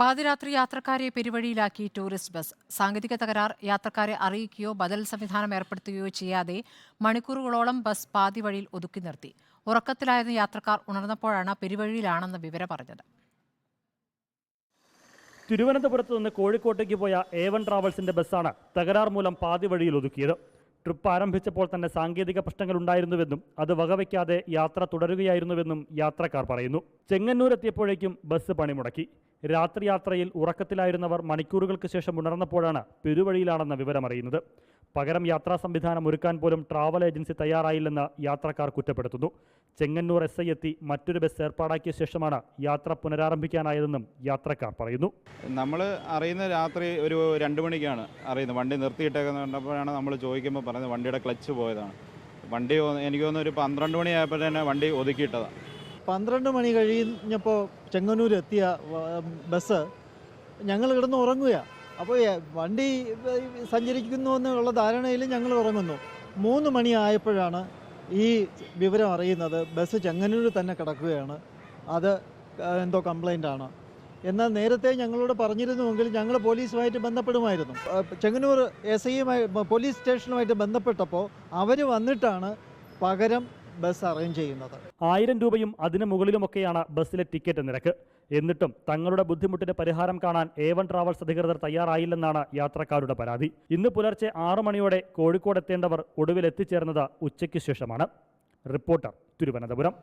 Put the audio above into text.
പാതിരാത്രി യാത്രക്കാരെ പെരുവഴിയിലാക്കി tourist bus. സാങ്കേതിക തകരാർ യാത്രക്കാരെ അറിയിക്കുകയോ ബദൽ സംവിധാനം ഏർപ്പെടുത്തുകയോ ചെയ്യാതെ മണിക്കൂറുകളോളം ബസ് പാതി വഴിയിൽ ഒതുക്കി നിർത്തി. ഉറക്കത്തിലായിരുന്ന യാത്രക്കാർ ഉണർന്നപ്പോഴാണ് പെരുവഴിയിലാണെന്ന് വിവരം പറഞ്ഞത് തിരുവനന്തപുരത്ത് നിന്ന് കോഴിക്കോട്ടേക്ക് പോയ എ വൺ ട്രാവൽസിന്റെ ബസ്സാണ് തകരാർ മൂലം പാതി വഴിയിൽ ഒതുക്കിയത്. ട്രിപ്പ് ആരംഭിച്ചപ്പോൾ തന്നെ സാങ്കേതിക പ്രശ്നങ്ങൾ ഉണ്ടായിരുന്നുവെന്നും അത് വകവയ്ക്കാതെ യാത്ര തുടരുകയായിരുന്നുവെന്നും യാത്രക്കാർ പറയുന്നു. ചെങ്ങന്നൂർ എത്തിയപ്പോഴേക്കും ബസ് പണിമുടക്കി. രാത്രി യാത്രയിൽ ഉറക്കത്തിലായിരുന്നവർ മണിക്കൂറുകൾക്ക് ശേഷം ഉണർന്നപ്പോഴാണ് പെരുവഴിയിലാണെന്ന വിവരമറിയുന്നത്. പകരം യാത്രാ സംവിധാനം ഒരുക്കാൻ പോലും ട്രാവൽ ഏജൻസി തയ്യാറായില്ലെന്ന് യാത്രക്കാർ കുറ്റപ്പെടുത്തുന്നു. ചെങ്ങന്നൂർ എസ് ഐ എത്തി മറ്റൊരു ബസ് ഏർപ്പാടാക്കിയ ശേഷമാണ് യാത്ര പുനരാരംഭിക്കാനായതെന്നും യാത്രക്കാർ പറയുന്നു. നമ്മൾ അറിയുന്ന രാത്രി ഒരു രണ്ട് മണിക്കാണ് അറിയുന്നത്. വണ്ടി നിർത്തിയിട്ടേക്കെന്ന് കണ്ടപ്പോഴാണ് നമ്മൾ ചോദിക്കുമ്പോൾ പറയുന്നത് വണ്ടിയുടെ ക്ലച്ച് പോയതാണ്. വണ്ടി എനിക്ക് തോന്നുന്നു ഒരു പന്ത്രണ്ട് മണിയായപ്പോൾ തന്നെ വണ്ടി ഒതുക്കിയിട്ടതാണ് പന്ത്രണ്ട് മണി കഴിഞ്ഞപ്പോൾ ചെങ്ങന്നൂർ എത്തിയ ബസ് ഞങ്ങൾ കിടന്ന് ഉറങ്ങുകയാണ് അപ്പോൾ വണ്ടി സഞ്ചരിക്കുന്നു എന്നുള്ള ധാരണയിൽ ഞങ്ങൾ ഉറങ്ങുന്നു. മൂന്ന് മണി ആയപ്പോഴാണ് ഈ വിവരം അറിയുന്നത്. ബസ് ചെങ്ങന്നൂർ തന്നെ കിടക്കുകയാണ്. അത് എന്തോ കംപ്ലൈന്റ് ആണ്. എന്നാൽ നേരത്തെ ഞങ്ങളോട് പറഞ്ഞിരുന്നുവെങ്കിൽ ഞങ്ങൾ പോലീസുമായിട്ട് ബന്ധപ്പെടുമായിരുന്നു. ചെങ്ങന്നൂർ എസ് ഐയുമായി പോലീസ് സ്റ്റേഷനുമായിട്ട് ബന്ധപ്പെട്ടപ്പോൾ അവർ വന്നിട്ടാണ് പകരം ബസ് അറേഞ്ച് ചെയ്യുന്നത്. ആയിരം രൂപയും അതിനു മുകളിലുമൊക്കെയാണ് ബസ്സിലെ ടിക്കറ്റ് നിരക്ക്. എന്നിട്ടും തങ്ങളുടെ ബുദ്ധിമുട്ടിന്റെ പരിഹാരം കാണാൻ എ വൺ ട്രാവൽസ് അധികൃതർ തയ്യാറായില്ലെന്നാണ് യാത്രക്കാരുടെ പരാതി. ഇന്ന് പുലർച്ചെ ആറു മണിയോടെ കോഴിക്കോട് എത്തേണ്ടവർ ഒടുവിൽ എത്തിച്ചേർന്നത് ഉച്ചയ്ക്ക് ശേഷമാണ്. റിപ്പോർട്ടർ തിരുവനന്തപുരം.